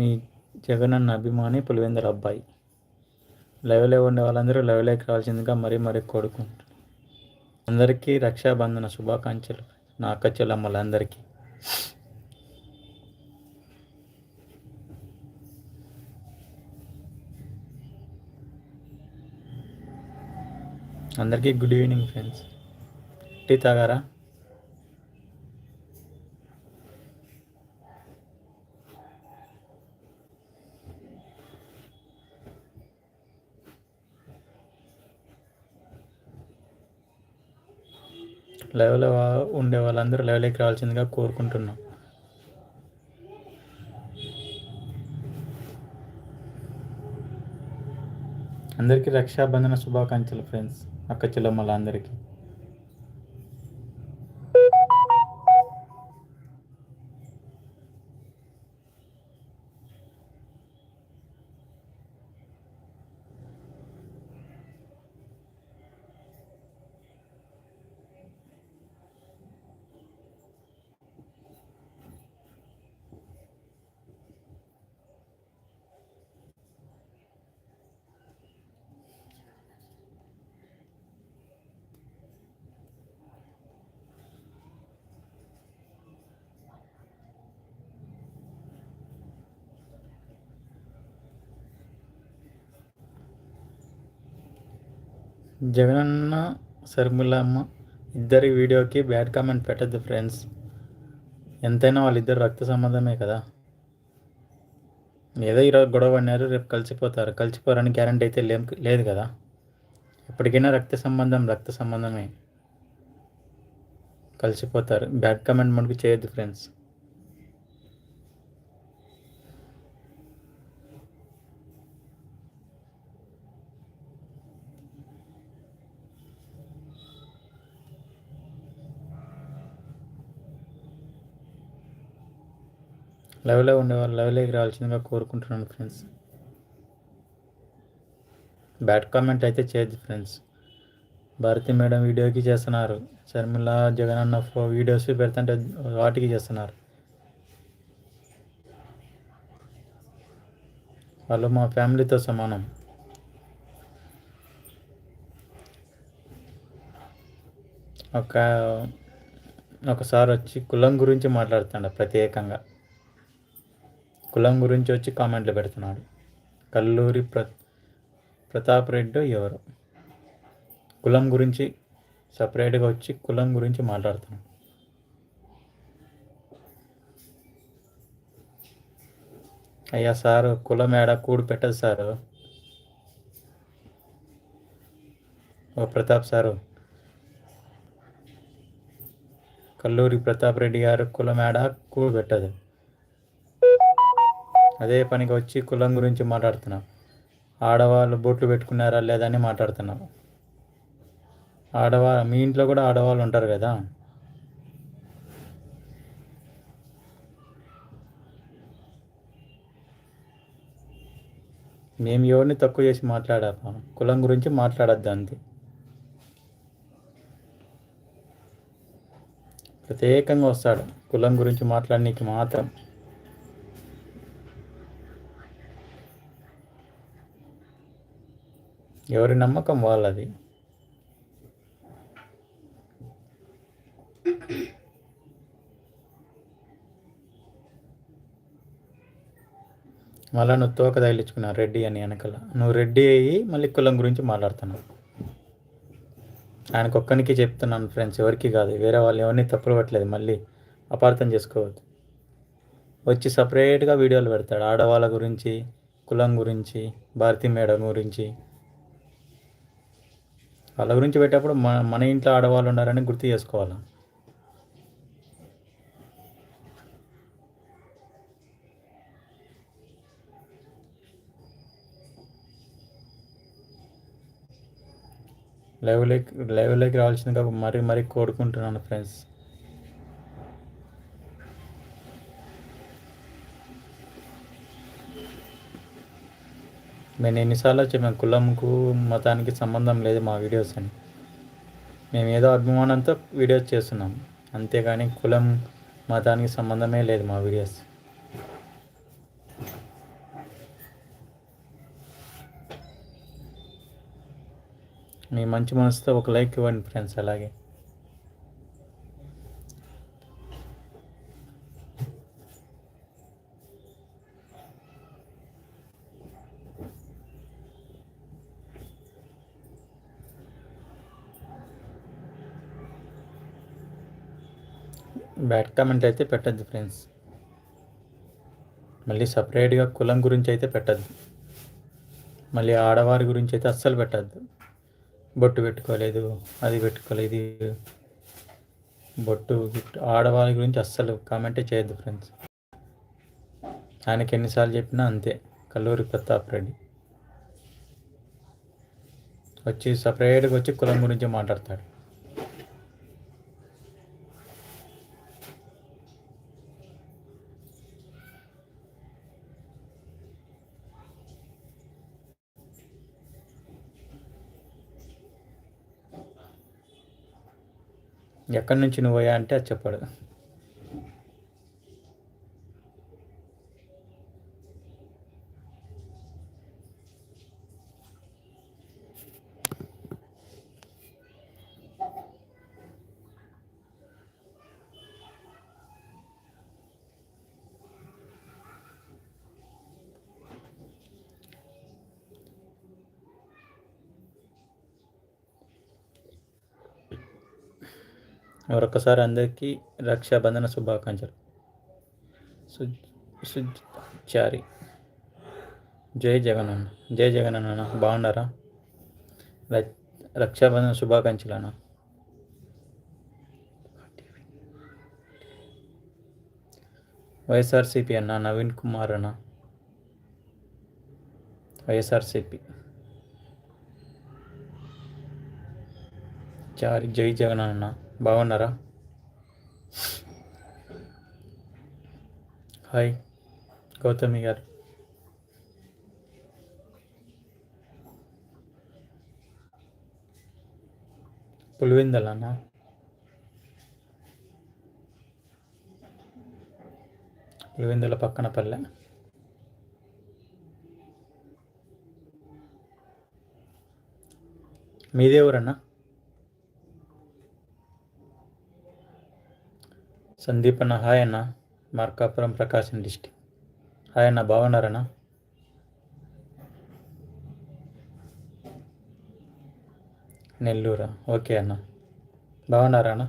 మీ జగనన్న అభిమాని పులివెందుల అబ్బాయి. లైవ్లో ఉండే వాళ్ళందరూ లైవ్లోకి రావాల్సిందిగా మరీ మరీ కోరుకుంటున్నాను అందరికీ రక్షాబంధన శుభాకాంక్షలు. నా అక్క చెల్లమ్మలందరికీ అందరికీ గుడ్ ఈవినింగ్ ఫ్రెండ్స్. టీ తాగారా? లైవ్లో ఉండే వాళ్ళందరూ లైవ్లోకి రావాల్సిందిగా కోరుకుంటున్నాం. అందరికీ రక్షాబంధన శుభాకాంక్షలు ఫ్రెండ్స్. అక్క చెల్లమ్మల అందరికీ జగనన్న శర్మిలమ్మ ఇద్దరి వీడియోకి బ్యాడ్ కామెంట్ పెట్టద్దు ఫ్రెండ్స్. ఎంతైనా వాళ్ళిద్దరు రక్త సంబంధమే కదా. ఏదో ఈరోజు గొడవ పడినారు రేపు కలిసిపోతారు. కలిసిపోరని గ్యారంటీ అయితే లేం లేదు కదా. ఎప్పటికైనా రక్త సంబంధం రక్త సంబంధమే. కలిసిపోతారు. బ్యాడ్ కామెంట్ మనకు చేయొద్దు ఫ్రెండ్స్. లైవ్లో ఉండేవాళ్ళు లైవ్లోకి రావాల్సిందిగా కోరుకుంటున్నాను ఫ్రెండ్స్ బ్యాడ్ కామెంట్ అయితే చేయొద్దు ఫ్రెండ్స్ భారతి మేడం వీడియోకి చేస్తున్నారు. శర్మిల జగన్ అన్న ఫో వీడియోస్ పెడుతుంటే వాటికి చేస్తున్నారు. వాళ్ళు మా ఫ్యామిలీతో సమానం. ఒక ఒకసారి వచ్చి కులం గురించి మాట్లాడుతాడు ప్రత్యేకంగా. కులం గురించి వచ్చి కామెంట్లు పెడుతున్నాడు. కల్లూరి ప్ర ప్రతాప్ రెడ్డి ఎవరు. కులం గురించి సపరేట్గా వచ్చి కులం గురించి మాట్లాడుతున్నాడు. అయ్యా సారు కులం ఏడ కూడు పెట్టదు సారు. ఓ ప్రతాప్ సారు. కల్లూరి ప్రతాప్ రెడ్డి గారు కులం ఏడ కూడు పెట్టదు. అదే పనికి వచ్చి కులం గురించి మాట్లాడుతున్నాం. ఆడవాళ్ళు బొట్లు పెట్టుకున్నారా లేదా అని మాట్లాడుతున్నాం. ఆడవా మీ ఇంట్లో కూడా ఆడవాళ్ళు ఉంటారు కదా? మేము ఎవరిని తక్కువ చేసి మాట్లాడాపా కులం గురించి మాట్లాడద్దు అంతే. ప్రత్యేకంగా వస్తాడు. కులం గురించి మాట్లాడనీకి మాత్రం. ఎవరి నమ్మకం వాళ్ళది. మళ్ళీ నువ్వు తోక తగిలించుకున్నావు రెడ్డి అని వెనకల. నువ్వు రెడ్డి అయ్యి మళ్ళీ కులం గురించి మాట్లాడుతున్నావు. ఆయనకు ఒక్కనికి చెప్తున్నాను ఫ్రెండ్స్ ఎవరికి కాదు. వేరే వాళ్ళు ఎవరిని తప్పులు పట్టలేదు. మళ్ళీ అపార్థం చేసుకోవద్దు. వచ్చి సపరేట్గా వీడియోలు పెడతాడు. ఆడవాళ్ళ గురించి కులం గురించి భారతీ మేడం గురించి వాళ్ళ గురించి పెట్టేటప్పుడు మన మన ఇంట్లో ఆడవాళ్ళు ఉన్నారని గుర్తు చేసుకోవాలి? లైవ్లోకి లైవ్లోకి రావాల్సిందిగా మరీ మరీ కోరుకుంటున్నాను ఫ్రెండ్స్. మేము ఎన్నిసార్లు చెప్పాము కులంకు మతానికి సంబంధం లేదు మా వీడియోస్ అని. మేము ఏదో అభిమానంతో వీడియోస్ చేస్తున్నాం. అంతేగాని కులం మతానికి సంబంధమే లేదు మా వీడియోస్. మీ మంచి మనసుతో ఒక లైక్ ఇవ్వండి ఫ్రెండ్స్ అలాగే. బ్యాడ్ కామెంట్ అయితే పెట్టద్దు ఫ్రెండ్స్ మళ్ళీ సపరేట్గా కులం గురించి అయితే పెట్టద్దు. మళ్ళీ ఆడవారి గురించి అయితే అస్సలు పెట్టద్దు. బొట్టు పెట్టుకోలేదు అది పెట్టుకోలేదు బొట్టు ఆడవారి గురించి అస్సలు కామెంటే చేయొద్దు ఫ్రెండ్స్ ఆయనకి ఎన్నిసార్లు చెప్పినా అంతే. కల్లూరి ప్రతాప్ రెడ్డి. వచ్చి సపరేట్గా వచ్చి కులం గురించి మాట్లాడతాడు. ఎక్కడి నుంచి నువ్వు పోయా అంటే అది చెప్పాడు. మరొకసారి అందరికీ రక్షాబంధన శుభాకాంక్షలు. సుచారి జై జగన్ అన్న జై జగన్ అన్న బాగున్నారా రక్షాబంధన శుభాకాంక్షలు అన్న వైఎస్ఆర్సిపి అన్న నవీన్ కుమార్ అన్న. వైఎస్ఆర్సిపి. చారి జై జగన్ అన్న బాగున్నారా? హాయ్ గౌతమి గారు. పులివిందలనా పులివిందల పక్కన పల్లె. మీదే ఊరన్నా సందీప్ అన్న హాయ్ అన్న మార్కాపురం ప్రకాశం డిస్టిక్. హాయ్ అన్న బాగున్నారన్నా నెల్లూరా. ఓకే అన్న. బాగున్నారా అన్న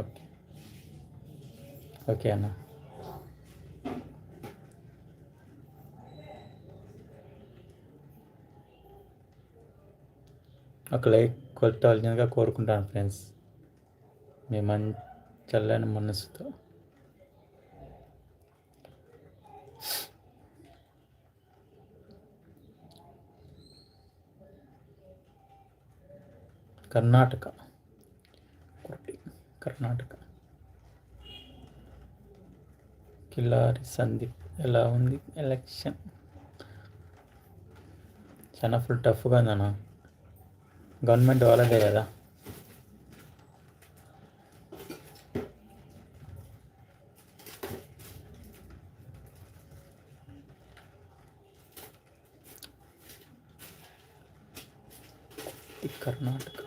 ఓకే. ఓకే అన్న. ఒక లైక్ కొట్టాల్సిందిగా కోరుకుంటాను ఫ్రెండ్స్. మీ మన్ చల్లని మనసుతో. కర్ణాటక. కర్ణాటక. కిల్లారి సందీప్ ఎలా ఉంది ఎలక్షన్? చాలా ఫుల్ టఫ్గా ఉందన్నా. గవర్నమెంట్ వాళ్ళదే కదా. కర్ణాటక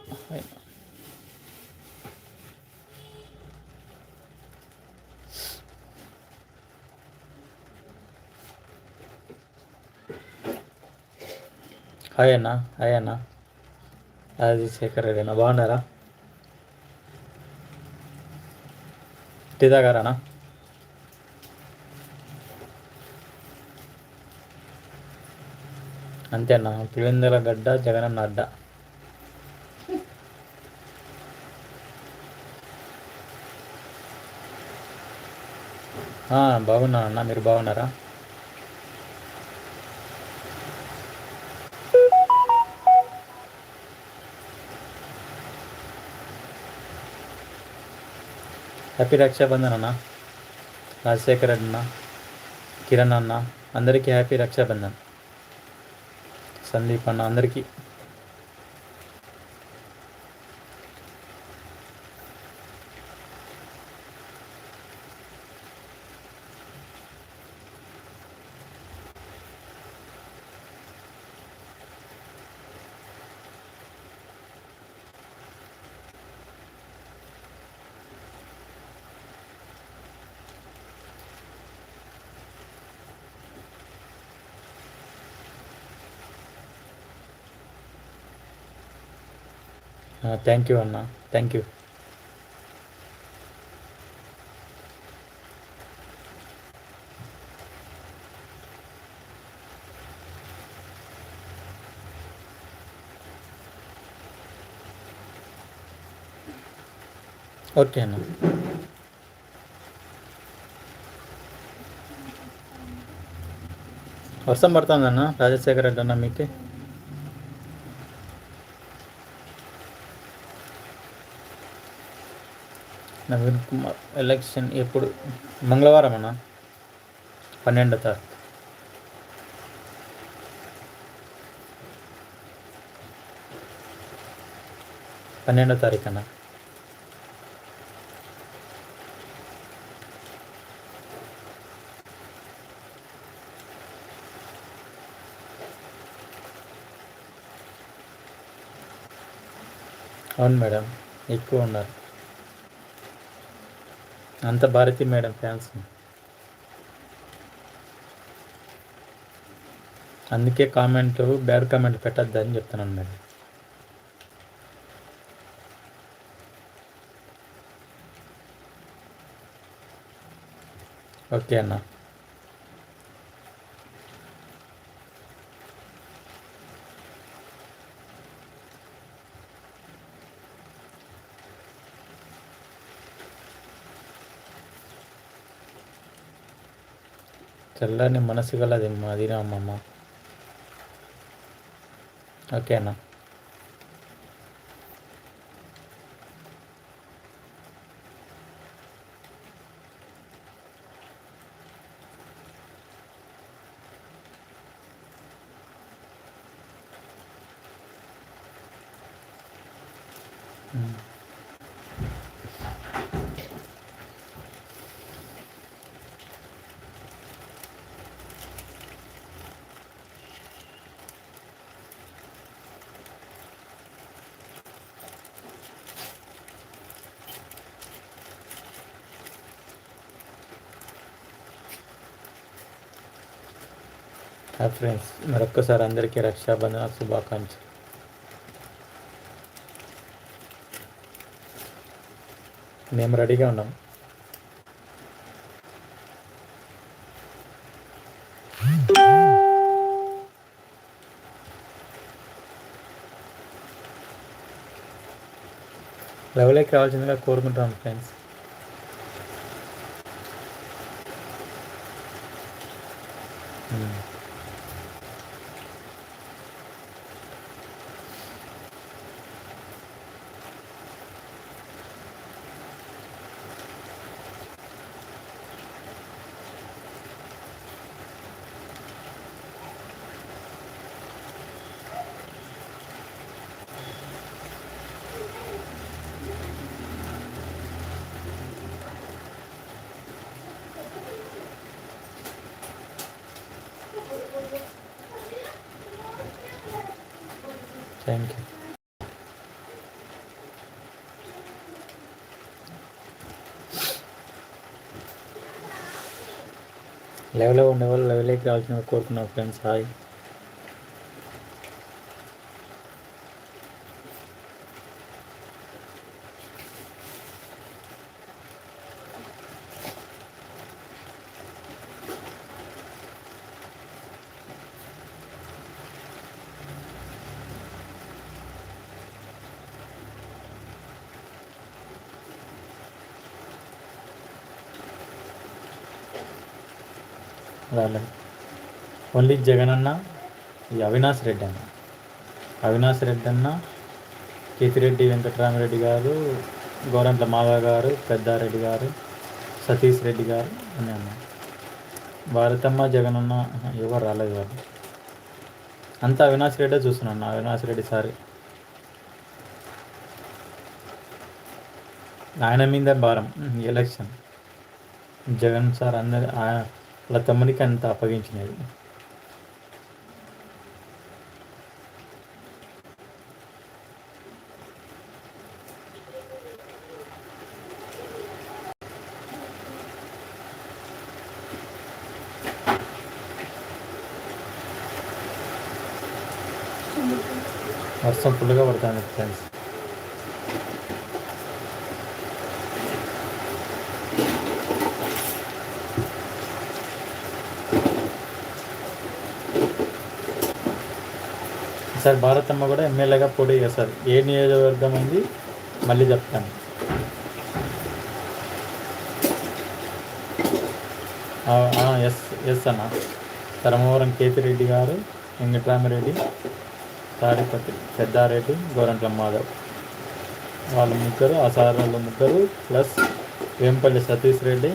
హాయ్ అన్న హాయ్ అన్న రాజశేఖర్ రెడ్డి అన్న బాగున్నారా? టీదా గారానా అంతేనా? పులిందల గడ్డ జగనన్న అడ్డ. బాగున్నా అన్న మీరు బాగున్నారా? హ్యాపీ రక్షాబంధన్ అన్న రాజశేఖర్ అన్న కిరణ్ అన్న అందరికీ హ్యాపీ రక్షాబంధన్ సందీప్ అన్న అందరికీ. థ్యాంక్ యూ అన్న థ్యాంక్ యూ ఓకే అన్న వర్షం పడుతుందన్న రాజశేఖర్ రెడ్డి అన్న మీకు నవీన్ కుమార్ ఎలక్షన్ ఎప్పుడు? మంగళవారం అన్న? పన్నెండో తారీఖు. పన్నెండో తారీఖు అన్న? అవును మేడం ఎక్కువ ఉన్నారు. అంత భారతి మేడం ఫ్యాన్స్. అందుకే కామెంట్ బ్యాడ్ కామెంట్ పెట్టద్దు అని చెప్తున్నాను మేడం. ఓకే అన్న. చల్లని మనసు గలది మాదిరా అమ్మమ్మ ఓకే అన్న హాయ్ ఫ్రెండ్స్ మరొక్కసారి అందరికీ రక్షాబంధన శుభాకాంక్షలు. మేము రెడీగా ఉన్నాం. లెవెల్కి రావాల్సిందిగా కోరుకుంటాం ఫ్రెండ్స్ థ్యాంక్ యూ లెవెల్లో ఉండేవాళ్ళు వాళ్ళు లెవెల్కి రావాల్సిన కోరుకున్నాం ఫ్రెండ్స్ హాయ్ రాలేదు. ఓన్లీ జగన్ అన్న ఈ అవినాష్ రెడ్డి అన్న. అవినాష్ రెడ్డి అన్న కేతిరెడ్డి వెంకటరామిరెడ్డి గారు గోరంట్ల మాధవ గారు పెద్దారెడ్డి గారు సతీష్ రెడ్డి గారు అని అన్న. భారతమ్మ జగన్ అన్న ఎవరు రాలేదు వాళ్ళు. అంతా అవినాష్ రెడ్డే చూస్తున్నాను అవినాష్ రెడ్డి సారి. ఆయన మీద భారం ఎలక్షన్. జగన్ సార్ అందరి వాళ్ళ తమ్మునికి అంత అప్పగించినది. వర్షం ఫుల్గా పడుతుంది ఫ్రెండ్స్ ఈసారి భారతమ్మ కూడా ఎమ్మెల్యేగా పోటీ చేస్తారు ఏ నియోజకవర్గం అయింది? మళ్ళీ చెప్తాను. ఎస్ ఎస్ అన్న. ధర్మవరం కేతిరెడ్డి గారు వెంకటరామిరెడ్డి తాడిపత్రి పెద్దారెడ్డి గోరంట్ల మాధవ్. వాళ్ళు ముగ్గురు ఆ సార్ ముగ్గురు ప్లస్ వేంపల్లి సతీష్ రెడ్డి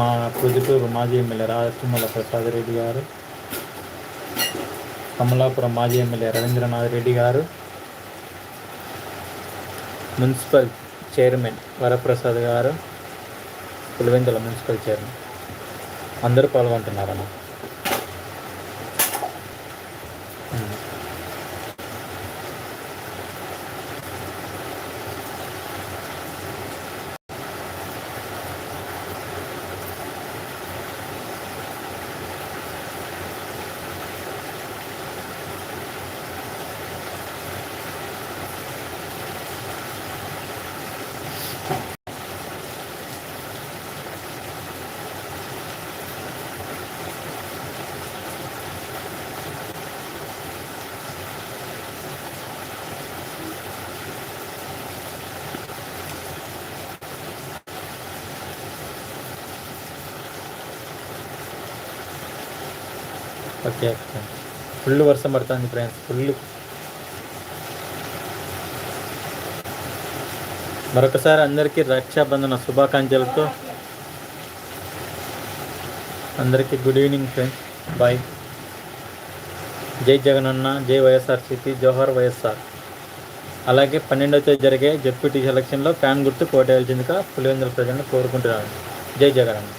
మా ప్రొద్దుటూరు మాజీ ఎమ్మెల్యే రాజతుమ్మల ప్రసాద్ రెడ్డి గారు. కమలాపురం మాజీ ఎమ్మెల్యే రవీంద్రనాథ్ రెడ్డి గారు మున్సిపల్ చైర్మన్ వరప్రసాద్ గారు పులివెందుల మున్సిపల్ చైర్మన్. అందరూ పాల్గొంటున్నారన్న. Okay okay. ఫుల్ వర్షం పడుతుంది ఫ్రెండ్స్ ఫుల్. మరొకసారి అందరికీ రక్షాబంధన శుభాకాంక్షలతో. అందరికీ గుడ్ ఈవినింగ్ ఫ్రెండ్స్ బాయ్. జై జగనన్న జై వైఎస్ఆర్సీపీ జోహర్ వైఎస్ఆర్. అలాగే పన్నెండవ తేదీ జరిగే జెడ్పీటీ సెలక్షన్లో ఫ్యాన్ గుర్తు కోటేయాల్సిందిగా పులివెందుల ప్రజలను కోరుకుంటున్నాను. జై జగనన్న.